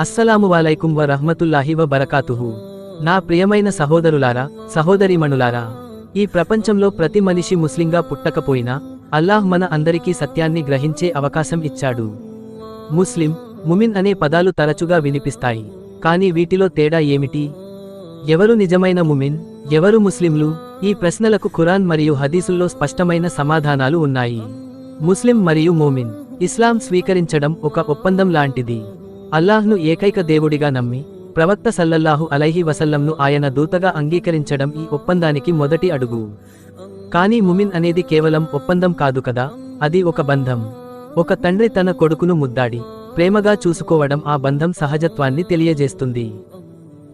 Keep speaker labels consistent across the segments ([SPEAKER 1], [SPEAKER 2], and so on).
[SPEAKER 1] అస్సలాము వ రహ్మతుల్లాహి వ బరకాతుహు నా ప్రియమైన సహోదరులారా సహోదరీమణులారా ఈ ప్రపంచంలో ప్రతి మనిషి ముస్లింగా పుట్టకపోయినా అల్లాహ్ మన అందరికీ సత్యాన్ని గ్రహించే అవకాశం ఇచ్చాడు. ముస్లిం ముమిన్ అనే పదాలు తరచుగా వినిపిస్తాయి. కానీ వీటిలో తేడా ఏమిటి? ఎవరు నిజమైన ముమిన్ ఎవరు ముస్లింలు? ఈ ప్రశ్నలకు ఖురాన్ మరియు హదీసుల్లో స్పష్టమైన సమాధానాలు ఉన్నాయి. ముస్లిం మరియు మోమిన్ ఇస్లాం స్వీకరించడం ఒక ఒప్పందం లాంటిది. అల్లాహ్ను ఏకైక దేవుడిగా నమ్మి ప్రవక్త సల్లల్లాహు అలైహి వసల్లంను ఆయన దూతగా అంగీకరించడం ఈ ఒప్పందానికి మొదటి అడుగు. కానీ ముమిన్ అనేది కేవలం ఒప్పందం కాదు కదా అది ఒక బంధం. ఒక తండ్రి తన కొడుకును ముద్దాడి ప్రేమగా చూసుకోవడం ఆ బంధం సహజత్వాన్ని తెలియజేస్తుంది.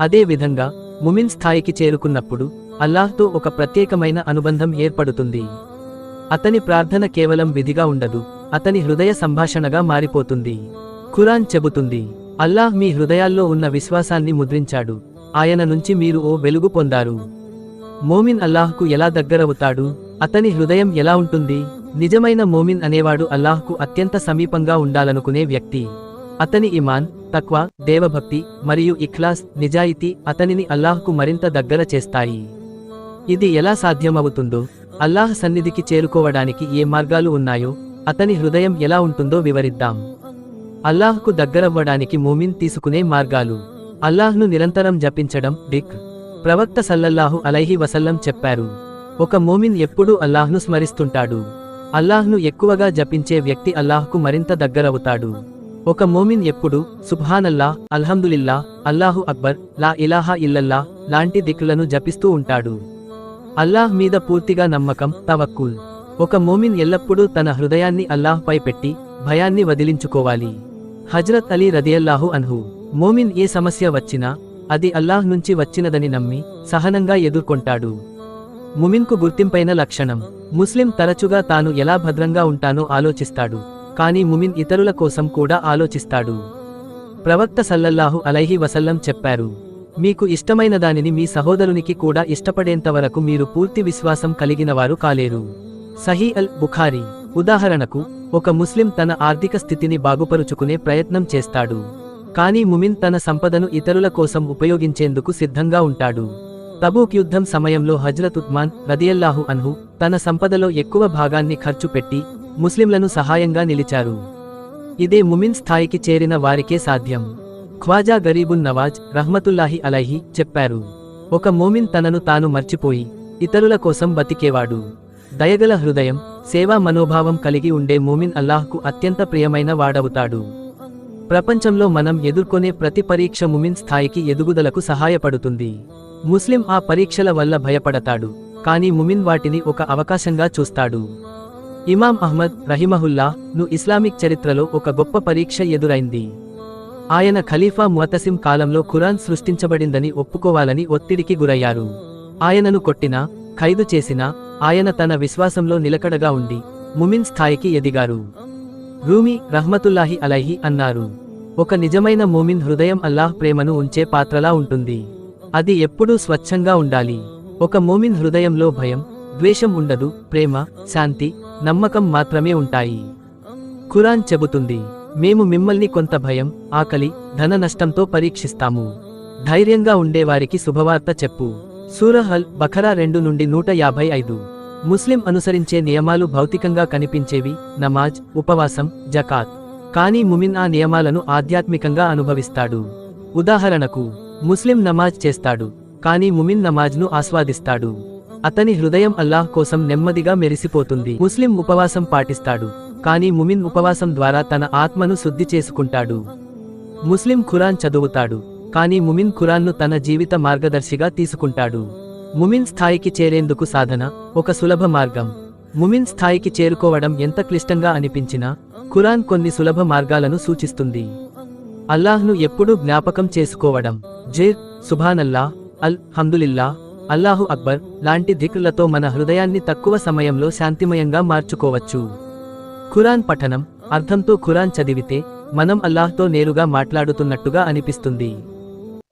[SPEAKER 1] అదే విధంగా ముమిన్ స్థాయికి చేరుకున్నప్పుడు అల్లాహ్తో ఒక ప్రత్యేకమైన అనుబంధం ఏర్పడుతుంది. అతని ప్రార్థన కేవలం విధిగా ఉండదు అతని హృదయ సంభాషణగా మారిపోతుంది. ఖురాన్ చెబుతుంది అల్లాహ్ మీ హృదయాల్లో ఉన్న విశ్వాసాన్ని ముద్రించాడు. ఆయన నుంచి మీరు ఓ వెలుగు పొందారు. మోమిన్ అల్లాహ్కు ఎలా దగ్గరవుతాడు? అతని హృదయం ఎలా ఉంటుంది? నిజమైన మోమిన్ అనేవాడు అల్లాహ్కు అత్యంత సమీపంగా ఉండాలనుకునే వ్యక్తి. అతని ఇమాన్ తక్వా దేవభక్తి మరియు ఇఖ్లాస్ నిజాయితీ అతనిని అల్లాహ్కు మరింత దగ్గర చేస్తాయి. ఇది ఎలా సాధ్యమవుతుందో అల్లాహ్ సన్నిధికి చేరుకోవడానికి ఏ మార్గాలు ఉన్నాయో అతని హృదయం ఎలా ఉంటుందో వివరిద్దాం. అల్లాహ్కు దగ్గరవ్వడానికి మోమిన్ తీసుకునే మార్గాలు. అల్లాహ్ను నిరంతరం జపించడం డిక్ ప్రవక్త సల్లల్లాహు అలైహి వసల్లం చెప్పారు. ఒక మోమిన్ ఎప్పుడూ అల్లాహ్ను స్మరిస్తుంటాడు. అల్లాహ్ను ఎక్కువగా జపించే వ్యక్తి అల్లాహ్కు మరింత దగ్గరవుతాడు. ఒక మోమిన్ ఎప్పుడు సుబ్హానల్లా అల్హమ్దులిల్లా అల్లాహు అక్బర్ లా ఇలాహా ఇల్లల్లా లాంటి దిక్కులను జపిస్తూ ఉంటాడు. అల్లాహ్ మీద పూర్తిగా నమ్మకం తవక్కుల్. ఒక మోమిన్ ఎల్లప్పుడూ తన హృదయాన్ని అల్లాహ్పై పెట్టి భయాన్ని వదిలించుకోవాలి. హజ్రత్ అలీ రదియల్లాహు అన్హు. మోమిన్ ఏ సమస్య వచ్చినా అది అల్లాహ్ నుంచి వచ్చినదని నమ్మి సహనంగా ఎదుర్కొంటాడు. ముమిన్కు గుర్తింపైన లక్షణం ముస్లిం తరచుగా తాను ఎలా భద్రంగా ఉంటానో ఆలోచిస్తాడు కానీ ముమిన్ ఇతరుల కోసం కూడా ఆలోచిస్తాడు. ప్రవక్త సల్లల్లాహు అలైహి వసల్లం చెప్పారు మీకు ఇష్టమైన దానిని మీ సహోదరునికి కూడా ఇష్టపడేంతవరకు మీరు పూర్తి విశ్వాసం కలిగినవారు కాలేరు. సహీ అల్ బుఖారీ ఉదాహరణకు ఒక ముస్లిం తన ఆర్థిక స్థితిని బాగుపరుచుకునే ప్రయత్నం చేస్తాడు. కానీ ముమిన్ తన సంపదను ఇతరుల కోసం ఉపయోగించేందుకు సిద్ధంగా ఉంటాడు. తబూక్ యుద్ధం సమయంలో హజ్రత్ ఉత్మాన్ రదియల్లాహు అన్హు తన సంపదలో ఎక్కువ భాగాన్ని ఖర్చు పెట్టి ముస్లింలను సహాయంగా నిలిచారు. ఇదే ముమిన్ స్థాయికి చేరిన వారికే సాధ్యం. ఖ్వాజా గరీబున్ నవాజ్ రహ్మతుల్లాహి అలైహి చెప్పారు. ఒక మోమిన్ తనను తాను మర్చిపోయి ఇతరుల కోసం బతికేవాడు. దయగల హృదయం సేవా మనోభావం కలిగి ఉండే మోమిన్ అల్లాహ్కు అత్యంత ప్రియమైన వాడవుతాడు. ప్రపంచంలో మనం ఎదుర్కొనే ప్రతి పరీక్ష ముమిన్ స్థాయికి ఎదుగుదలకు సహాయపడుతుంది. ముస్లిం ఆ పరీక్షల వల్ల భయపడతాడు కానీ ముమిన్ వాటిని ఒక అవకాశంగా చూస్తాడు. ఇమాం అహ్మద్ రహిమహుల్లా ను ఇస్లామిక్ చరిత్రలో ఒక గొప్ప పరీక్ష ఎదురైంది. ఆయన ఖలీఫా ముతసిం కాలంలో ఖురాన్ సృష్టించబడిందని ఒప్పుకోవాలని ఒత్తిడికి గురయ్యారు. ఆయనను కొట్టినా ఖైదు చేసినా ఆయన తన విశ్వాసంలో నిలకడగా ఉండి ముమిన్ స్థాయికి ఎదిగారు. రూమి రహ్మతుల్లాహి అలైహి అన్నారు ఒక నిజమైన మోమిన్ హృదయం అల్లాహ్ ప్రేమను ఉంచే పాత్రలా ఉంటుంది. అది ఎప్పుడూ స్వచ్ఛంగా ఉండాలి. ఒక మోమిన్ హృదయంలో భయం ద్వేషం ఉండదు ప్రేమ శాంతి నమ్మకం మాత్రమే ఉంటాయి. ఖురాన్ చెబుతుంది మేము మిమ్మల్ని కొంత భయం ఆకలి ధన నష్టంతో పరీక్షిస్తాము. ధైర్యంగా ఉండేవారికి శుభవార్త చెప్పు. సూరహల్ బఖరా రెండు నుండి నూట యాభై ఐదు. ముస్లిం అనుసరించే నియమాలు భౌతికంగా కనిపించేవి నమాజ్ ఉపవాసం జకాత్. కానీ ముమిన్ ఆ నియమాలను ఆధ్యాత్మికంగా అనుభవిస్తాడు. ఉదాహరణకు ముస్లిం నమాజ్ చేస్తాడు కానీ ముమిన్ నమాజ్ను ఆస్వాదిస్తాడు. అతని హృదయం అల్లాహ్ కోసం నెమ్మదిగా మెరిసిపోతుంది. ముస్లిం ఉపవాసం పాటిస్తాడు కానీ ముమిన్ ఉపవాసం ద్వారా తన ఆత్మను శుద్ధి చేసుకుంటాడు. ముస్లిం ఖురాన్ చదువుతాడు కానీ ముమిన్ ఖురాన్ను తన జీవిత మార్గదర్శిగా తీసుకుంటాడు. ముమిన్ స్థాయికి చేరేందుకు సాధన ఒక సులభ మార్గం. ముమిన్ స్థాయికి చేరుకోవడం ఎంత క్లిష్టంగా అనిపించినా ఖురాన్ కొన్ని సులభ మార్గాలను సూచిస్తుంది. అల్లాహ్ను ఎప్పుడూ జ్ఞాపకం చేసుకోవడం. జేర్ సుభానల్లా అల్ హందులిల్లా అల్లాహు అక్బర్ లాంటి దిక్కులతో మన హృదయాన్ని తక్కువ సమయంలో శాంతిమయంగా మార్చుకోవచ్చు. ఖురాన్ పఠనం అర్థంతో ఖురాన్ చదివితే మనం అల్లాహ్తో నేరుగా మాట్లాడుతున్నట్టుగా అనిపిస్తుంది.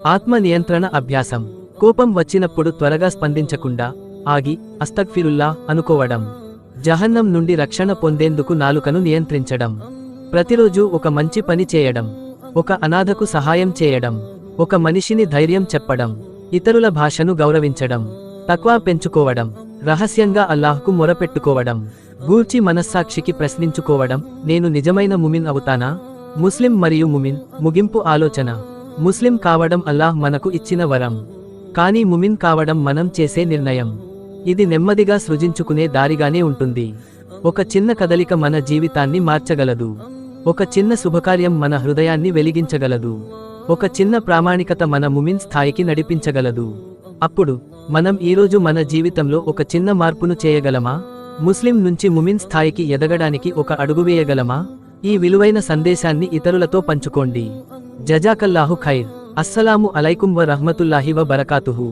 [SPEAKER 1] ఆత్మ నియంత్రణ అభ్యాసం. కోపం వచ్చినప్పుడు త్వరగా స్పందించకుండా ఆగి అస్తక్ఫిరుల్లా అనుకోవడం. జహన్నం నుండి రక్షణ పొందేందుకు నాలుకను నియంత్రించడం. ప్రతిరోజు ఒక మంచి పని చేయడం. ఒక అనాథకు సహాయం చేయడం. ఒక మనిషిని ధైర్యం చెప్పడం. ఇతరుల భాషను గౌరవించడం. తక్వా పెంచుకోవడం. రహస్యంగా అల్లాహ్కు మొరపెట్టుకోవడం. గూర్చి మనస్సాక్షికి ప్రశ్నించుకోవడం. నేను నిజమైన ముమిన్ అవుతానా? ముస్లిం మరియు ముమిన్ ముగింపు ఆలోచన. ముస్లిం కావడం అల్లాహ్ మనకు ఇచ్చిన వరం. కానీ ముమిన్ కావడం మనం చేసే నిర్ణయం. ఇది నెమ్మదిగా సృజించుకునే దారిగానే ఉంటుంది. ఒక చిన్న కదలిక మన జీవితాన్ని మార్చగలదు. ఒక చిన్న శుభకార్యం మన హృదయాన్ని వెలిగించగలదు. ఒక చిన్న ప్రామాణికత మన ముమిన్ స్థాయికి నడిపించగలదు. అప్పుడు మనం ఈరోజు మన జీవితంలో ఒక చిన్న మార్పును చేయగలమా? ముస్లిం నుంచి ముమిన్ స్థాయికి ఎదగడానికి ఒక అడుగు వేయగలమా? ఈ విలువైన సందేశాన్ని ఇతరులతో పంచుకోండి. జజాకల్లాహు ఖైర్ అస్సలాము అలైకుం వ రహ్మతుల్లాహి వ బరకాతుహు